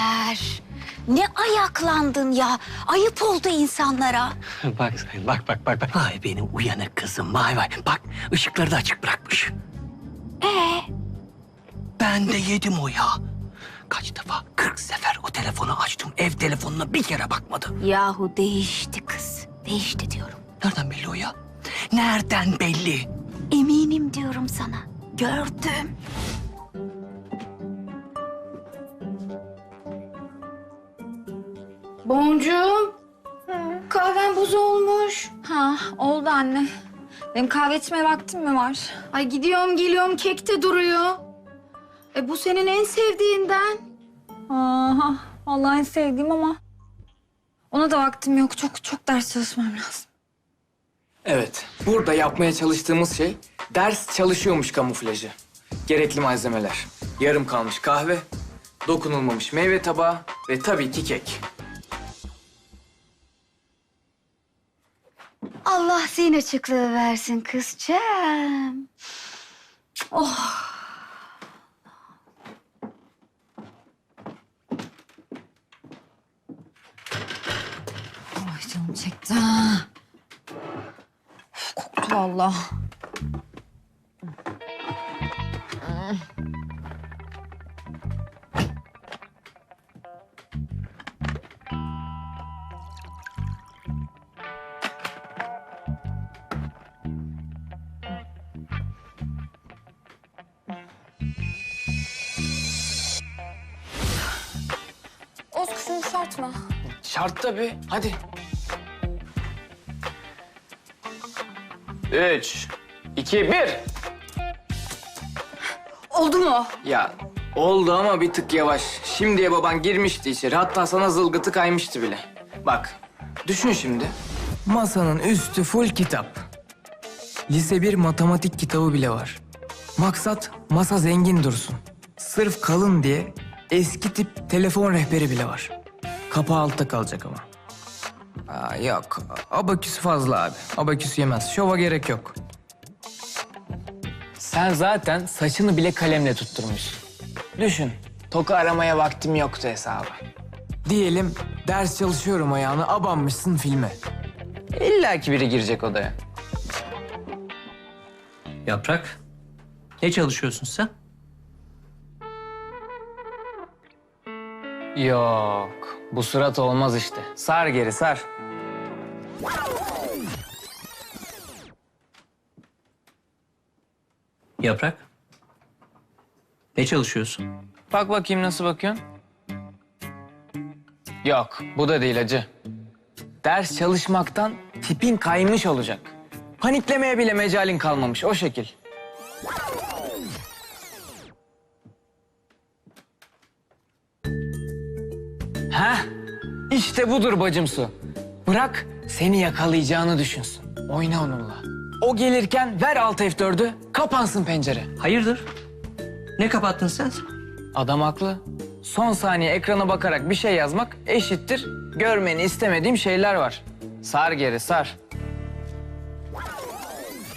Taner. Ne ayaklandın ya? Ayıp oldu insanlara. bak sen, bak bak bak. bak. Ay benim uyanık kızım vay vay. Bak ışıkları da açık bırakmış. Ee, Ben de yedim o ya. Kaç defa? 40 sefer o telefonu açtım. Ev telefonuna bir kere bakmadı. yahu değişti kız. Değişti diyorum. Nereden belli o ya? Nereden belli? Eminim diyorum sana. Gördüm. Boncuğum. Kahven buz olmuş. Ha oldu anne. Benim kahve içmeye vaktim mi var? Ay gidiyorum geliyorum kek de duruyor. E bu senin en sevdiğinden. Aha vallahi en sevdiğim ama ona da vaktim yok. Çok çok ders çalışmam lazım. Evet, burada yapmaya çalıştığımız şey ders çalışıyormuş kamuflajı. Gerekli malzemeler. Yarım kalmış kahve, dokunulmamış meyve tabağı ve tabii ki kek. Zihin açıklığı versin kızcağım. Ay canım çekti. ha. Koktu vallahi. Şart mı? Şart tabii, hadi. Üç, iki, bir. Oldu mu? Ya oldu ama bir tık yavaş. Şimdiye baban girmişti içeri. Hatta sana zılgıtı kaymıştı bile. Bak, düşün şimdi. Masanın üstü full kitap. Lise bir matematik kitabı bile var. Maksat masa zengin dursun. Sırf kalın diye eski tip telefon rehberi bile var. Kapağı altta kalacak ama. Aa, yok. Abaküs fazla abi. Abaküs yemez. Şova gerek yok. Sen zaten saçını bile kalemle tutturmuşsun. Düşün, toka aramaya vaktim yoktu hesabı. Diyelim ders çalışıyorum ayağına abanmışsın filme. İlla ki biri girecek odaya. Yaprak. Ne çalışıyorsun sen? Yok, bu surat olmaz işte. Sar geri sar. Yaprak. Ne çalışıyorsun? Bak bakayım nasıl bakıyorsun. Yok, bu da değil acı. Ders çalışmaktan tipin kaymış olacak. Paniklemeye bile mecalin kalmamış, o şekil. Heh, işte budur bacımsu. Bırak seni yakalayacağını düşünsün. Oyna onunla. O gelirken ver alt F4'ü, kapansın pencere. Hayırdır? Ne kapattın sen? Adam haklı. Son saniye ekrana bakarak bir şey yazmak eşittir. Görmeni istemediğim şeyler var. Sar geri sar.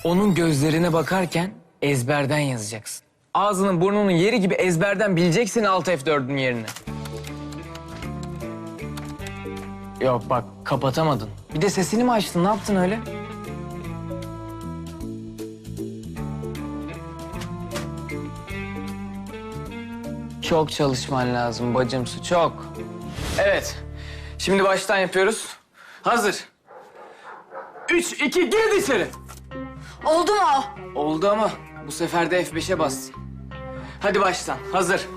Onun gözlerine bakarken ezberden yazacaksın. Ağzının burnunun yeri gibi ezberden bileceksin alt F4'ün yerini. Yok bak kapatamadın. Bir de sesini mi açtın? Ne yaptın öyle? Çok çalışman lazım bacımsı, çok. Evet. Şimdi baştan yapıyoruz. Hazır. Üç, iki, gir içeri. Oldu mu? Oldu ama bu sefer de F5'e bas. Hadi baştan. Hazır.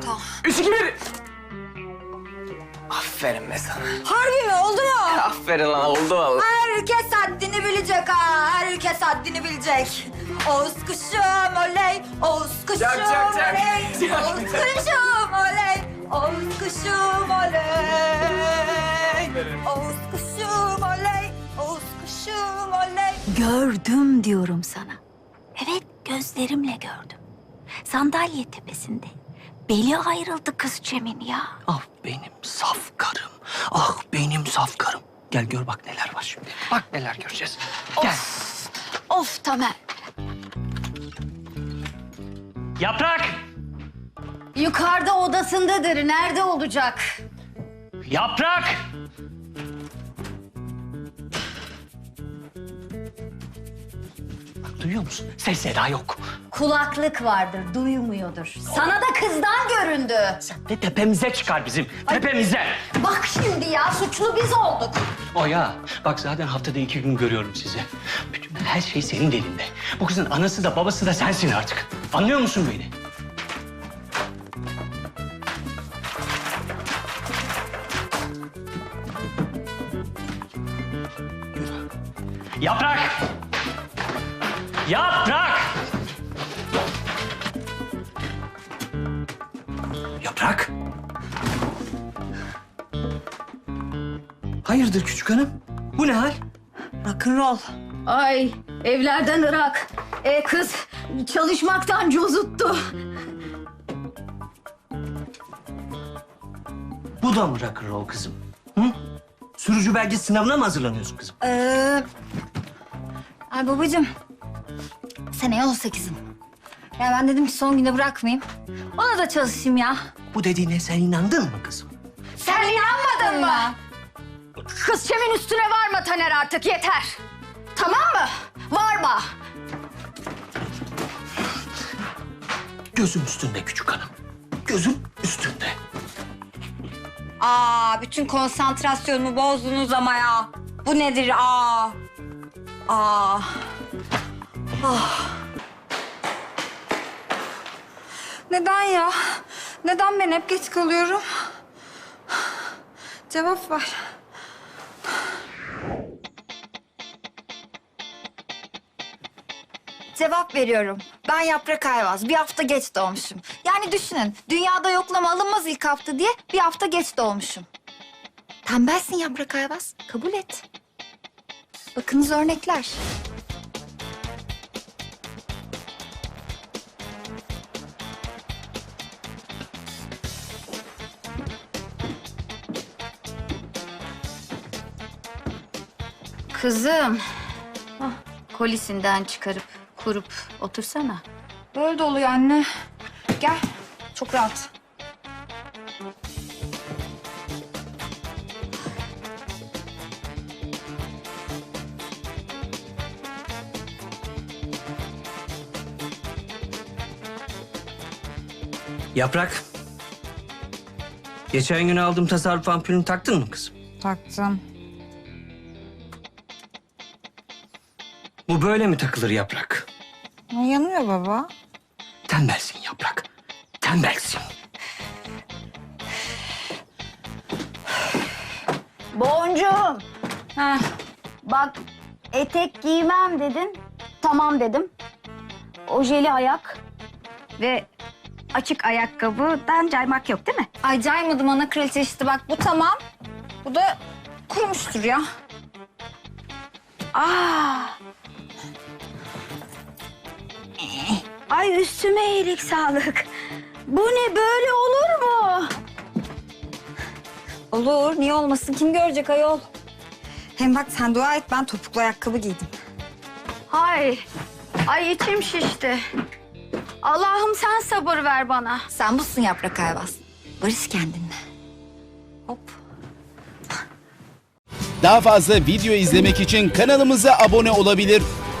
Tamam. Üç, iki, bir. Aferin be sana. Harbi mi? Oldu mu? Aferin lan, oldu vallahi. Herkes haddini bilecek ha. Herkes haddini bilecek. Oğuz kuşum oley. Oğuz kuşum Çak, çak, çak. oley. Çak. Oğuz kuşum oley. Oğuz kuşum oley. Oğuz kuşum oley. Oğuz kuşum oley. Gördüm diyorum sana. Evet gözlerimle gördüm. Sandalye tepesinde. Beli ayrıldı kız Cem'in ya. Ah benim saf karım. Ah benim saf karım. Gel gör bak neler var şimdi. Bak neler göreceğiz. Gel. Of Tamer. Yaprak! Yukarıda odasındadır. Nerede olacak? Yaprak! Duyuyor musun? Ses seda yok. Kulaklık vardır, duymuyordur. Sana da kızdan göründü. Sen de tepemize çıkar bizim. Tepemize. Bak şimdi ya, suçlu biz olduk. O ya. Bak zaten haftada iki gün görüyorum sizi. Bütün her şey senin elinde. Bu kızın anası da babası da sensin artık. Anlıyor musun beni? Yaprak! Yaprak! Yaprak! Hayırdır küçük hanım? Bu ne hal? Rock'n'roll. Ay, evlerden ırak. E kız çalışmaktan cozuttu. Bu da mı rock'n'roll kızım? Hı? Sürücü belge sınavına mı hazırlanıyorsun kızım? Ee, ay babacığım. Seneye 18'im. Ya ben dedim ki son günde bırakmayayım. Ona da çalışayım ya. Bu dediğine sen inandın mı kızım? Sen inanmadın mı? Kız çemin üstüne varma Taner artık yeter. Tamam mı? Varma. Gözüm üstünde küçük hanım. Gözüm üstünde. Aa, bütün konsantrasyonumu bozdunuz ama ya. Bu nedir aa? Aa. Ah. Neden ya? Neden ben hep geç kalıyorum? Cevap ver. Cevap veriyorum. Ben Yaprak Ayvaz. Bir hafta geç doğmuşum. Yani düşünün. Dünyada yoklama alınmaz ilk hafta diye bir hafta geç doğmuşum. Tembelsin Yaprak Ayvaz. Kabul et. Bakınız örnekler. Kızım. Hah, kolisinden çıkarıp kurup otursana. Böyle de oluyor anne. Gel. Çok rahat. Yaprak. Geçen gün aldığım tasarruf ampulünü taktın mı kızım? Taktım. Bu böyle mi takılır yaprak? Yanıyor baba. Tembelsin yaprak. Tembelsin. Boncuğum. Heh. Bak etek giymem dedin. Tamam dedim. Ojeli ayak ve açık ayakkabıdan caymak yok değil mi? Ay caymadım ana kraliçe işte bak bu tamam. Bu da kurumuştur ya. Aa. Ay üstüme iyilik sağlık. Bu ne böyle olur mu? Olur niye olmasın kim görecek ayol. Hem bak sen dua et ben topuklu ayakkabı giydim. Ay. Ay içim şişti. Allah'ım sen sabır ver bana. Sen busun yaprak ayvaz. Barış kendinle. Hop. Daha fazla video izlemek için kanalımıza abone olabilir.